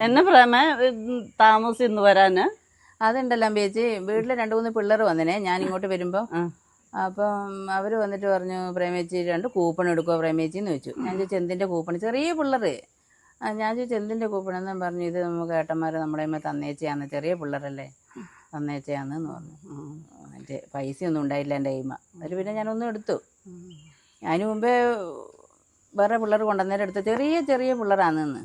എന്നെ പ്രേമ താമസിന്ന് വരാന്? അതുണ്ടല്ലോ ചേച്ചി വീട്ടിൽ രണ്ട് മൂന്ന് പിള്ളേർ വന്നിനെ. ഞാൻ ഇങ്ങോട്ട് വരുമ്പോൾ. അപ്പം അവർ വന്നിട്ട് പറഞ്ഞു പ്രേമേച്ചി രണ്ട് കൂപ്പൺ എടുക്കുക പ്രേമേച്ചി എന്ന് ചോദിച്ചു. ഞാൻ ചോദിച്ചു എന്തിന്റെ കൂപ്പൺ? ചെറിയ പിള്ളേർ ഞാൻ ചോദിച്ചു എന്തിന്റെ കൂപ്പൺ? എന്ന് പറഞ്ഞു ഇത് നമുക്ക് ഏട്ടന്മാർ നമ്മുടെ അമ്മ തന്നേച്ചയാന്ന്. ചെറിയ പിള്ളേരല്ലേ. തന്നേച്ചയാന്ന് പറഞ്ഞു. എന്റെ പൈസ ഒന്നും ഉണ്ടായില്ല എന്റെ അമ്മ അതിൽ പിന്നെ ഞാനൊന്നും എടുത്തു. അതിന് മുമ്പേ വേറെ പിള്ളേർ കൊണ്ടുവന്നേരം എടുത്തു ചെറിയ ചെറിയ പിള്ളേരാണെന്ന്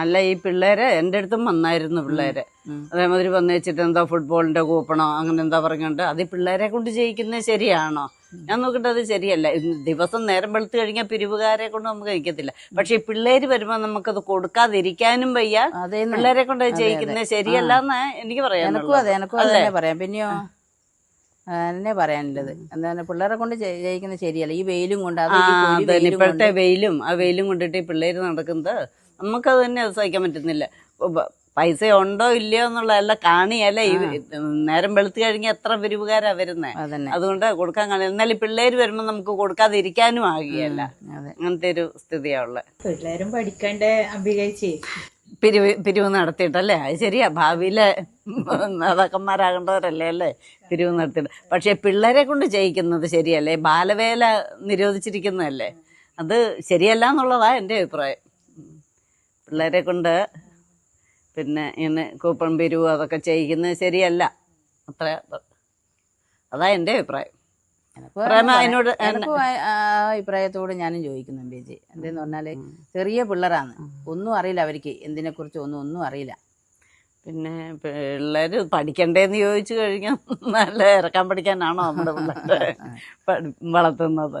അല്ല ഈ പിള്ളേരെ എന്റെ അടുത്തും വന്നായിരുന്നു പിള്ളേരെ. അതേമാതിരി വന്നു വെച്ചിട്ട് എന്താ ഫുട്ബോളിന്റെ കൂപ്പണോ അങ്ങനെ എന്താ പറഞ്ഞുകൊണ്ട് അത് പിള്ളേരെ കൊണ്ട് ജയിക്കുന്നത് ശരിയാണോ? ഞാൻ നോക്കിട്ട് അത് ശരിയല്ല. ദിവസം നേരം വെളുത്ത് കഴിഞ്ഞാൽ പിരിവുകാരെ കൊണ്ട് നമുക്ക് കഴിക്കത്തില്ല. പക്ഷെ ഈ പിള്ളേര് വരുമ്പോൾ നമുക്കത് കൊടുക്കാതിരിക്കാനും വയ്യ. പിള്ളേരെ കൊണ്ട് ജയിക്കുന്നത് ശരിയല്ല എന്ന് എനിക്ക് പറയാം. പിന്നെയോ? ആ, എന്നെ പറയാനുള്ളത് എന്താണ് പിള്ളേരെ കൊണ്ട് ജയി- ജയിക്കുന്നത് ശരിയല്ല. ഈ വെയിലും കൊണ്ട് അത് ഇപ്പോഴത്തെ വെയിലും ആ വെയിലും കൊണ്ടിട്ട് ഈ പിള്ളേര് നടക്കുന്നത് നമുക്കത് തന്നെ അത് സഹിക്കാൻ പറ്റുന്നില്ല. പൈസ ഉണ്ടോ ഇല്ലയോ എന്നുള്ളതല്ല കാണിയല്ല ഈ നേരം വെളുത്ത് കഴിഞ്ഞാൽ എത്ര പിരിവുകാരാ വരുന്നേ. അതന്നെ. അതുകൊണ്ട് കൊടുക്കാൻ കാണില്ല. എന്നാലും പിള്ളേര് വരുമ്പോൾ നമുക്ക് കൊടുക്കാതിരിക്കാനും ആകുകയല്ല. അതെ. അങ്ങനത്തെ ഒരു സ്ഥിതിയാ ഉള്ളത് പിള്ളേരും പഠിക്കണ്ടേ അഭിനയിച്ചേ പിരിവ് പിരിവ് നടത്തിയിട്ടല്ലേ? അത് ശരിയാ. ഭാവിയിലെ നേതാക്കന്മാരാകേണ്ടവരല്ലേ അല്ലേ? പിരിവ് നടത്തിയിട്ട് പക്ഷെ പിള്ളേരെ കൊണ്ട് ചെയ്യിക്കുന്നത് ശരിയല്ലേ? ബാലവേല നിരോധിച്ചിരിക്കുന്നതല്ലേ? അത് ശരിയല്ല എന്നുള്ളതാ എന്റെ അഭിപ്രായം. പിള്ളേരെ കൊണ്ട് പിന്നെ ഇങ്ങനെ കൂപ്പൺ പിരിവ് അതൊക്കെ ചെയ്യിക്കുന്നത് ശരിയല്ല. അത്ര അതാ എന്റെ അഭിപ്രായം. അഭിപ്രായത്തോട് ഞാനും ചോദിക്കുന്നു ബേജി എന്തെന്ന് പറഞ്ഞാൽ ചെറിയ പിള്ളേരാണ്. ഒന്നും അറിയില്ല അവർക്ക് എന്തിനെ കുറിച്ച് ഒന്നും ഒന്നും അറിയില്ല. പിന്നെ പിള്ളേര് പഠിക്കണ്ടേന്ന് ചോദിച്ചു കഴിഞ്ഞാൽ നല്ല ഇറക്കാൻ പഠിക്കാനാണോ നമ്മുടെ പിള്ളേരെ വളർത്തുന്നത്.